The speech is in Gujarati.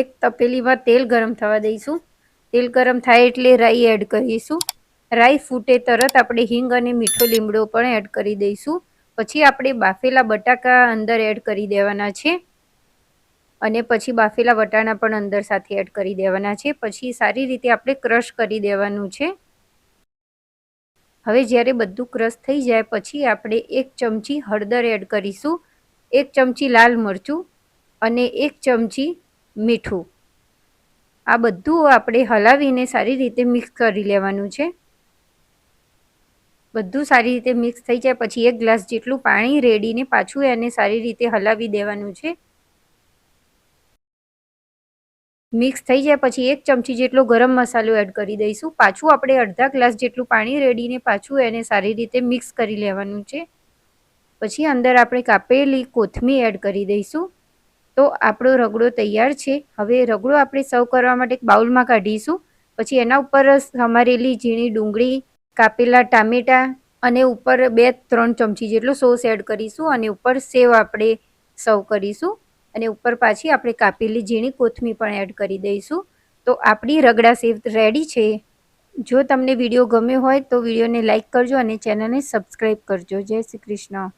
એક તપેલીમાં તેલ ગરમ થવા દઈશું. તેલ ગરમ થાય એટલે રાઈ એડ કરીશું. રાઈ ફૂટે તરત આપણે હિંગ અને મીઠો લીમડો પણ એડ કરી દઈશું. પછી આપણે બાફેલા બટાકા અંદર એડ કરી દેવાના છે. અને પછી બાફેલા વટાણા પણ અંદર સાથે એડ કરી દેવાના છે. પછી સારી રીતે આપણે ક્રશ કરી દેવાનું છે. હવે જ્યારે બધું ક્રશ થઈ જાય પછી આપણે એક ચમચી હળદર એડ કરીશું. એક ચમચી લાલ મરચું અને એક ચમચી મીઠું. આ બધું આપણે હલાવીને સારી રીતે મિક્સ કરી લેવાનું છે. બધું સારી રીતે મિક્સ થઈ જાય પછી એક ગ્લાસ જેટલું પાણી રેડીને પાછું એને સારી રીતે હલાવી દેવાનું છે. મિક્સ થઈ જાય પછી એક ચમચી જેટલો ગરમ મસાલો એડ કરી દઈશું. પાછું આપણે અડધા ગ્લાસ જેટલું પાણી રેડીને પાછું એને સારી રીતે મિક્સ કરી લેવાનું છે. પછી અંદર આપણે કાપેલી કોથમી એડ કરી દઈશું. તો આપણો રગડો તૈયાર છે. હવે રગડો આપણે સર્વ કરવા માટે એક બાઉલમાં કાઢીશું. પછી એના ઉપર સમારેલી ઝીણી ડુંગળી, કાપેલા ટામેટા અને ઉપર બે ત્રણ ચમચી જેટલો સોસ એડ કરીશું અને ઉપર સેવ આપણે સર્વ કરીશું. અને ઉપર પાછી આપણે કાપેલી ઝીણી કોથમી પણ એડ કરી દઈશું. તો આપણી રગડા સેવ રેડી છે. જો તમને વીડિયો ગમ્યો હોય તો વિડીયોને લાઇક કરજો અને ચેનલને સબસ્ક્રાઈબ કરજો. જય શ્રી કૃષ્ણ.